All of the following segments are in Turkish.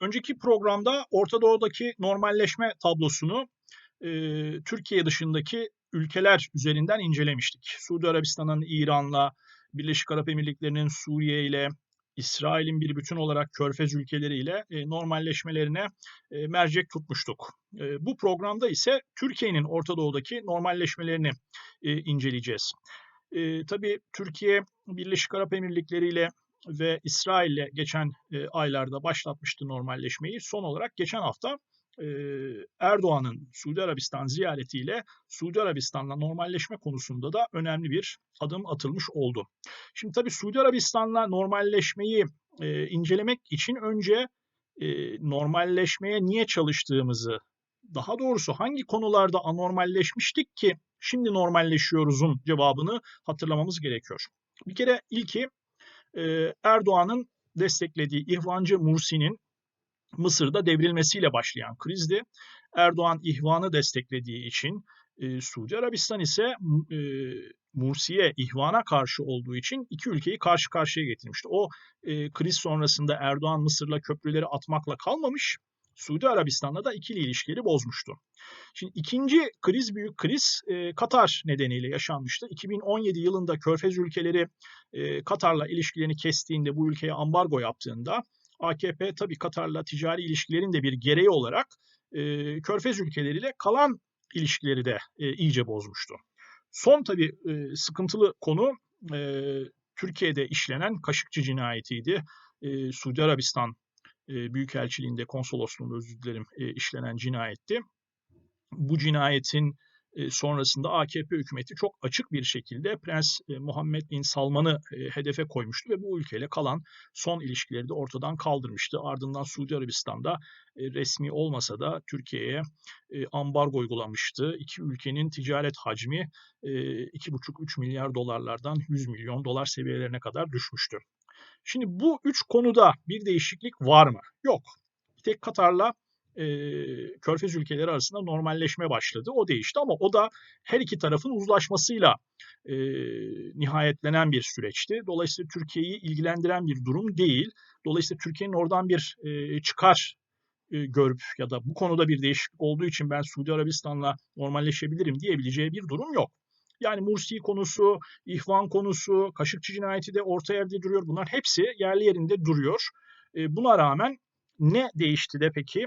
Önceki programda Orta Doğu'daki normalleşme tablosunu e, Türkiye dışındaki ülkeler üzerinden incelemiştik. Suudi Arabistan'ın İran'la, Birleşik Arap Emirlikleri'nin Suriye ile, İsrail'in bir bütün olarak Körfez ülkeleriyle e, normalleşmelerine e, mercek tutmuştuk. E, bu programda ise Türkiye'nin Orta Doğu'daki normalleşmelerini e, inceleyeceğiz. E, tabii Türkiye Birleşik Arap Emirlikleri ile ve İsrail'le geçen e, aylarda başlatmıştı normalleşmeyi. Son olarak geçen hafta e, Erdoğan'ın Suudi Arabistan ziyaretiyle Suudi Arabistan'la normalleşme konusunda da önemli bir adım atılmış oldu. Şimdi tabii Suudi Arabistan'la normalleşmeyi e, incelemek için önce e, normalleşmeye niye çalıştığımızı, daha doğrusu hangi konularda anormalleşmiştik ki şimdi normalleşiyoruzun cevabını hatırlamamız gerekiyor. Bir kere ilki Erdoğan'ın desteklediği İhvancı Mursi'nin Mısır'da devrilmesiyle başlayan krizdi. Erdoğan ihvanı desteklediği için e, Suudi Arabistan ise e, Mursi'ye ihvana karşı olduğu için iki ülkeyi karşı karşıya getirmişti. O e, kriz sonrasında Erdoğan Mısır'la köprüleri atmakla kalmamış, Suudi Arabistan'la da ikili ilişkileri bozmuştu. Şimdi ikinci kriz, büyük kriz e, Katar nedeniyle yaşanmıştı. 2017 yılında Körfez ülkeleri e, Katar'la ilişkilerini kestiğinde, bu ülkeye ambargo yaptığında AKP tabii Katar'la ticari ilişkilerin de bir gereği olarak e, Körfez ülkeleriyle kalan ilişkileri de e, iyice bozmuştu. Son tabii e, sıkıntılı konu e, Türkiye'de işlenen Kaşıkçı cinayetiydi. E, Suudi Arabistan e, Büyükelçiliğinde, konsolosluğunda özür dilerim e, işlenen cinayetti. Bu cinayetin e, sonrasında AKP hükümeti çok açık bir şekilde Prens e, Muhammed Bin Salman'ı e, hedefe koymuştu ve bu ülkeyle kalan son ilişkileri de ortadan kaldırmıştı. Ardından Suudi Arabistan'da resmi olmasa da Türkiye'ye ambargo uygulamıştı. İki ülkenin ticaret hacmi 2,5-3 milyar dolarlardan 100 milyon dolar seviyelerine kadar düşmüştü. Şimdi bu üç konuda bir değişiklik var mı? Yok. Bir tek Katar'la e, Körfez ülkeleri arasında normalleşme başladı. O değişti ama o da her iki tarafın uzlaşmasıyla e, nihayetlenen bir süreçti. Dolayısıyla Türkiye'yi ilgilendiren bir durum değil. Dolayısıyla Türkiye'nin oradan bir e, çıkar e, görüp ya da bu konuda bir değişiklik olduğu için ben Suudi Arabistan'la normalleşebilirim diyebileceği bir durum yok. Yani Mursi konusu, İhvan konusu, Kaşıkçı cinayeti de orta yerde duruyor. Bunlar hepsi yerli yerinde duruyor. E, buna rağmen ne değişti de peki?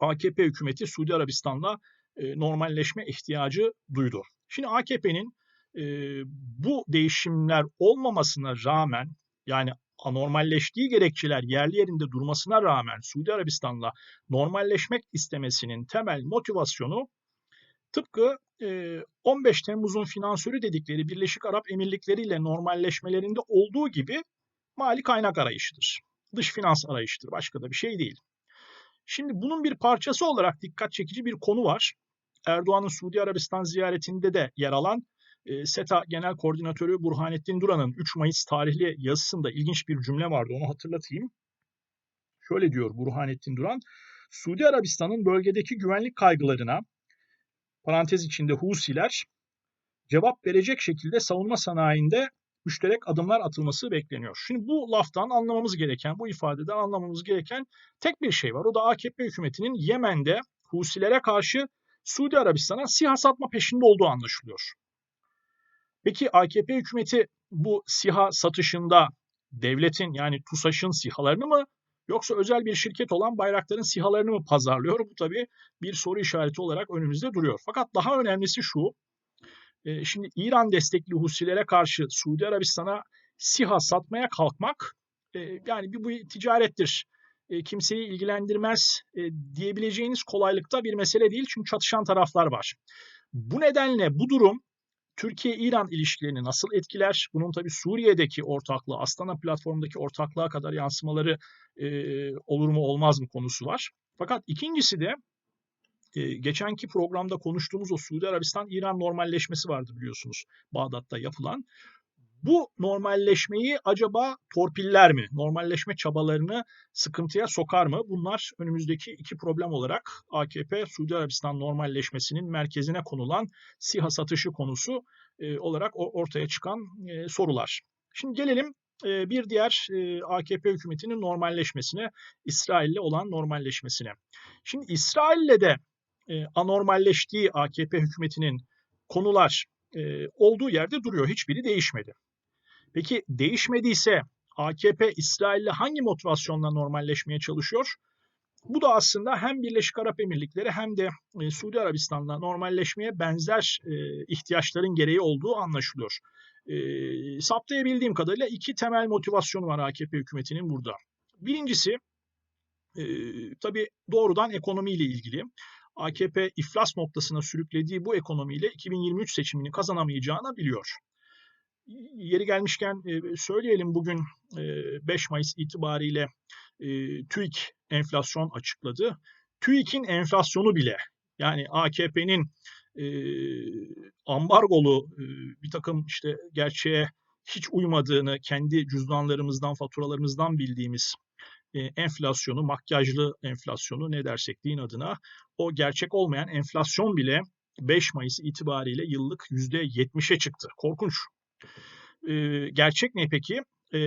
AKP hükümeti Suudi Arabistan'la e, normalleşme ihtiyacı duydu. Şimdi AKP'nin e, bu değişimler olmamasına rağmen yani anormalleştiği gerekçeler yerli yerinde durmasına rağmen Suudi Arabistan'la normalleşmek istemesinin temel motivasyonu tıpkı 15 Temmuz'un finansörü dedikleri Birleşik Arap Emirlikleri ile normalleşmelerinde olduğu gibi mali kaynak arayışıdır. Dış finans arayışıdır. Başka da bir şey değil. Şimdi bunun bir parçası olarak dikkat çekici bir konu var. Erdoğan'ın Suudi Arabistan ziyaretinde de yer alan SETA Genel Koordinatörü Burhanettin Duran'ın 3 Mayıs tarihli yazısında ilginç bir cümle vardı onu hatırlatayım. Şöyle diyor Burhanettin Duran, Suudi Arabistan'ın bölgedeki güvenlik kaygılarına parantez içinde Husiler cevap verecek şekilde savunma sanayinde müşterek adımlar atılması bekleniyor. Şimdi bu laftan anlamamız gereken, bu ifadeden anlamamız gereken tek bir şey var. O da AKP hükümetinin Yemen'de Husilere karşı Suudi Arabistan'a SİHA satma peşinde olduğu anlaşılıyor. Peki AKP hükümeti bu SİHA satışında devletin yani TUSAŞ'ın SİHA'larını mı yoksa özel bir şirket olan Bayraktar'ın SİHA'larını mı pazarlıyor? Bu tabii bir soru işareti olarak önümüzde duruyor. Fakat daha önemlisi şu, e, şimdi İran destekli Husilere karşı Suudi Arabistan'a SİHA satmaya kalkmak e, yani bir bu ticarettir. E, kimseyi ilgilendirmez diyebileceğiniz kolaylıkta bir mesele değil çünkü çatışan taraflar var. Bu nedenle bu durum Türkiye-İran ilişkilerini nasıl etkiler? Bunun tabi Suriye'deki ortaklığı, Astana platformundaki ortaklığa kadar yansımaları e, olur mu olmaz mı konusu var. Fakat ikincisi de e, geçenki programda konuştuğumuz o Suudi Arabistan-İran normalleşmesi vardı biliyorsunuz Bağdat'ta yapılan. Bu normalleşmeyi acaba torpiller mi? Normalleşme çabalarını sıkıntıya sokar mı? Bunlar önümüzdeki iki problem olarak AKP Suudi Arabistan normalleşmesinin merkezine konulan SİHA satışı konusu e, olarak ortaya çıkan e, sorular. Şimdi gelelim e, bir diğer e, AKP hükümetinin normalleşmesine, İsrail'le olan normalleşmesine. Şimdi İsrail'le de e, anormalleştiği AKP hükümetinin konular olduğu yerde duruyor. Hiçbiri değişmedi. Peki değişmediyse AKP İsrail'le hangi motivasyonla normalleşmeye çalışıyor? Bu da aslında hem Birleşik Arap Emirlikleri hem de e, Suudi Arabistan'la normalleşmeye benzer e, ihtiyaçların gereği olduğu anlaşılıyor. E, saptayabildiğim kadarıyla iki temel motivasyonu var AKP hükümetinin burada. Birincisi e, tabii doğrudan ekonomiyle ilgili. AKP iflas noktasına sürüklediği bu ekonomiyle 2023 seçimini kazanamayacağını biliyor. Yeri gelmişken e, söyleyelim bugün e, 5 Mayıs itibariyle e, TÜİK enflasyon açıkladı. TÜİK'in enflasyonu bile yani AKP'nin e, ambargolu e, bir takım işte gerçeğe hiç uymadığını kendi cüzdanlarımızdan, faturalarımızdan bildiğimiz e, enflasyonu, makyajlı enflasyonu ne dersek deyin adına o gerçek olmayan enflasyon bile 5 Mayıs itibariyle yıllık %70'e çıktı. Korkunç. Gerçek ne peki? E,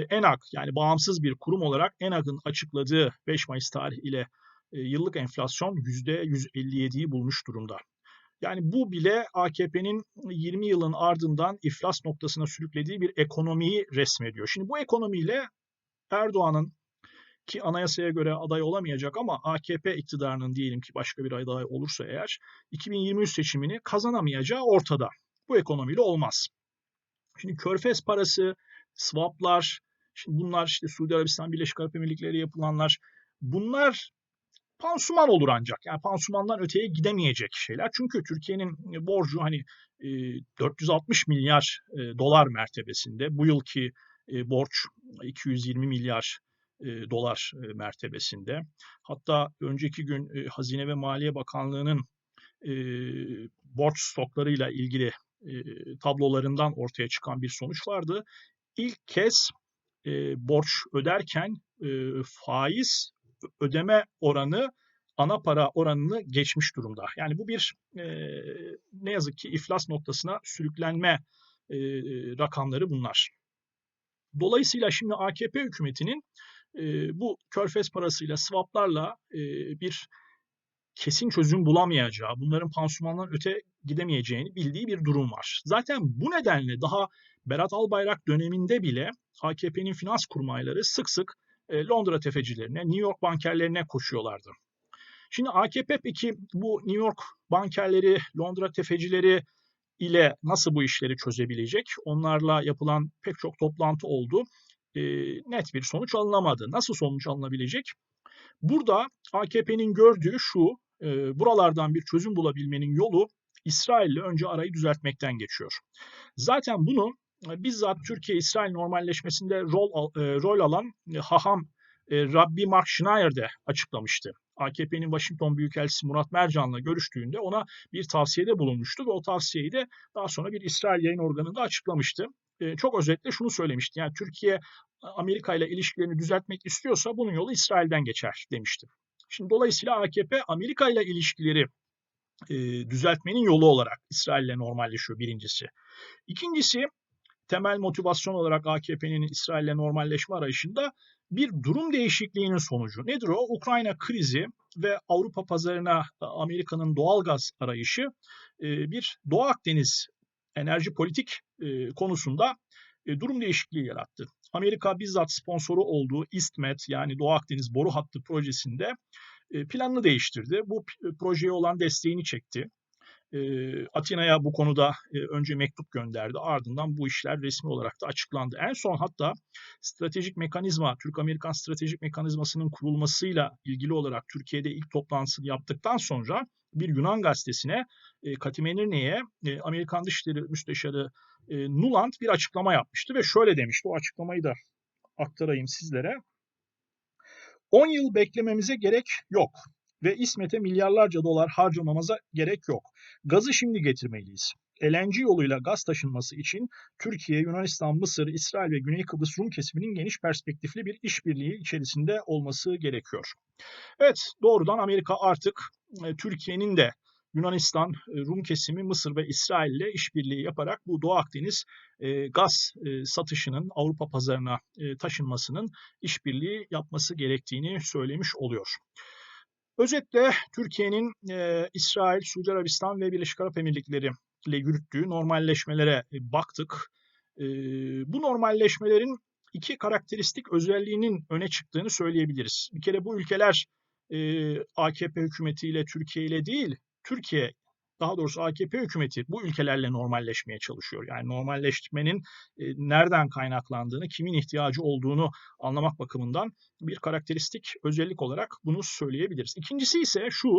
yani bağımsız bir kurum olarak ENAG'ın açıkladığı 5 Mayıs tarih ile yıllık enflasyon %157'yi bulmuş durumda. Yani bu bile AKP'nin 20 yılın ardından iflas noktasına sürüklediği bir ekonomiyi resmediyor. Şimdi bu ekonomiyle Erdoğan'ın ki anayasaya göre aday olamayacak ama AKP iktidarının diyelim ki başka bir aday olursa eğer 2023 seçimini kazanamayacağı ortada. Bu ekonomiyle olmaz. Şimdi körfez parası, swaplar, şimdi bunlar işte Suudi Arabistan Birleşik Arap Emirlikleri yapılanlar bunlar pansuman olur ancak. Yani pansumandan öteye gidemeyecek şeyler. Çünkü Türkiye'nin borcu hani 460 milyar dolar mertebesinde. Bu yılki borç 220 milyar dolar mertebesinde. Hatta önceki gün Hazine ve Maliye Bakanlığı'nın borç stoklarıyla ilgili tablolarından ortaya çıkan bir sonuç vardı. İlk kez borç öderken faiz ödeme oranı ana para oranını geçmiş durumda. Yani bu bir ne yazık ki iflas noktasına sürüklenme rakamları bunlar. Dolayısıyla şimdi AKP hükümetinin bu körfez parasıyla, swaplarla bir kesin çözüm bulamayacağı, bunların pansumandan öte gidemeyeceğini bildiği bir durum var. Zaten bu nedenle daha Berat Albayrak döneminde bile AKP'nin finans kurmayları sık sık Londra tefecilerine, New York bankerlerine koşuyorlardı. Şimdi AKP peki bu New York bankerleri, Londra tefecileri ile nasıl bu işleri çözebilecek? Onlarla yapılan pek çok toplantı oldu. E, net bir sonuç alınamadı. Nasıl sonuç alınabilecek? Burada AKP'nin gördüğü şu, e, buralardan bir çözüm bulabilmenin yolu İsrail'le önce arayı düzeltmekten geçiyor. Zaten bunu e, bizzat Türkiye-İsrail normalleşmesinde rol, e, rol alan e, haham e, Rabbi Mark Schneier de açıklamıştı. AKP'nin Washington Büyükelçisi Murat Mercan'la görüştüğünde ona bir tavsiyede bulunmuştu ve o tavsiyeyi de daha sonra bir İsrail yayın organında açıklamıştı. E, çok özetle şunu söylemişti. Yani Türkiye Amerika ile ilişkilerini düzeltmek istiyorsa bunun yolu İsrail'den geçer demişti. Şimdi dolayısıyla AKP Amerika ile ilişkileri e, düzeltmenin yolu olarak İsrail ile normalleşiyor birincisi. İkincisi temel motivasyon olarak AKP'nin İsrail ile normalleşme arayışında bir durum değişikliğinin sonucu. Nedir o? Ukrayna krizi ve Avrupa pazarına Amerika'nın doğal gaz arayışı bir Doğu Akdeniz enerji politik konusunda durum değişikliği yarattı. Amerika bizzat sponsoru olduğu İstmet yani Doğu Akdeniz boru hattı projesinde planını değiştirdi. Bu projeye olan desteğini çekti. Atina'ya bu konuda önce mektup gönderdi. Ardından bu işler resmi olarak da açıklandı. En son hatta stratejik mekanizma, Türk-Amerikan stratejik mekanizmasının kurulmasıyla ilgili olarak Türkiye'de ilk toplantısını yaptıktan sonra bir Yunan gazetesine Katimenerne'ye Amerikan Dışişleri Müsteşarı Nuland bir açıklama yapmıştı ve şöyle demişti. O açıklamayı da aktarayım sizlere. 10 yıl beklememize gerek yok ve İsmet'e milyarlarca dolar harcamamıza gerek yok. Gazı şimdi getirmeliyiz. LNG yoluyla gaz taşınması için Türkiye, Yunanistan, Mısır, İsrail ve Güney Kıbrıs Rum kesiminin geniş perspektifli bir işbirliği içerisinde olması gerekiyor. Evet, doğrudan Amerika artık e, Türkiye'nin de Yunanistan, e, Rum kesimi, Mısır ve İsrail ile işbirliği yaparak bu Doğu Akdeniz e, gaz e, satışının Avrupa pazarına taşınmasının işbirliği yapması gerektiğini söylemiş oluyor. Özetle Türkiye'nin İsrail, Suudi Arabistan ve Birleşik Arap Emirlikleri ile yürüttüğü normalleşmelere baktık. Bu normalleşmelerin iki karakteristik özelliğinin öne çıktığını söyleyebiliriz. Bir kere bu ülkeler AKP hükümetiyle, Türkiye ile değil, Türkiye daha doğrusu AKP hükümeti bu ülkelerle normalleşmeye çalışıyor. Yani normalleşmenin e, nereden kaynaklandığını, kimin ihtiyacı olduğunu anlamak bakımından bir karakteristik özellik olarak bunu söyleyebiliriz. İkincisi ise şu,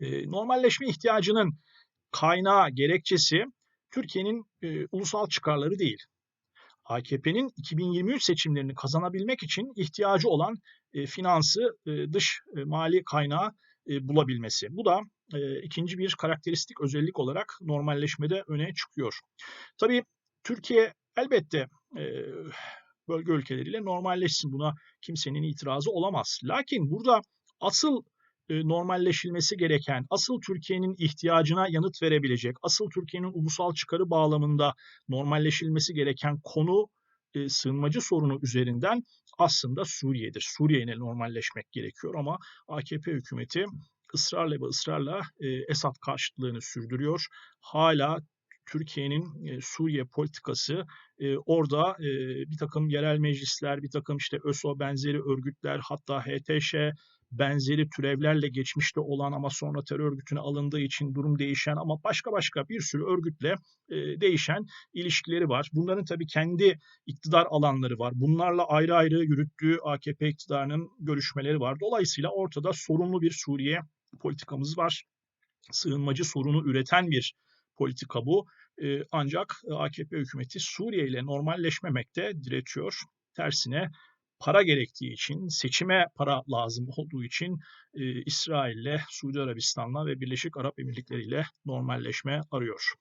e, normalleşme ihtiyacının kaynağı, gerekçesi Türkiye'nin e, ulusal çıkarları değil. AKP'nin 2023 seçimlerini kazanabilmek için ihtiyacı olan e, finansı, e, dış e, mali kaynağı e, bulabilmesi. Bu da e, ikinci bir karakteristik özellik olarak normalleşmede öne çıkıyor. Tabii Türkiye elbette e, bölge ülkeleriyle normalleşsin. Buna kimsenin itirazı olamaz. Lakin burada asıl normalleşilmesi gereken, asıl Türkiye'nin ihtiyacına yanıt verebilecek, asıl Türkiye'nin ulusal çıkarı bağlamında normalleşilmesi gereken konu e, sığınmacı sorunu üzerinden aslında Suriye'dir. Suriye'yle normalleşmek gerekiyor ama AKP hükümeti ısrarla ve ısrarla e, Esad karşıtlığını sürdürüyor. Hala Türkiye'nin e, Suriye politikası e, orada e, bir takım yerel meclisler, bir takım işte ÖSO benzeri örgütler hatta HTŞ benzeri türevlerle geçmişte olan ama sonra terör örgütüne alındığı için durum değişen ama başka başka bir sürü örgütle e, değişen ilişkileri var. Bunların tabii kendi iktidar alanları var. Bunlarla ayrı ayrı yürüttüğü AKP iktidarının görüşmeleri var. Dolayısıyla ortada sorumlu bir Suriye politikamız var. Sığınmacı sorunu üreten bir politika bu. E, ancak AKP hükümeti Suriye ile normalleşmemekte diretiyor. Tersine para gerektiği için, seçime para lazım olduğu için e, İsrail'le, Suudi Arabistan'la ve Birleşik Arap Emirlikleri ile normalleşme arıyor.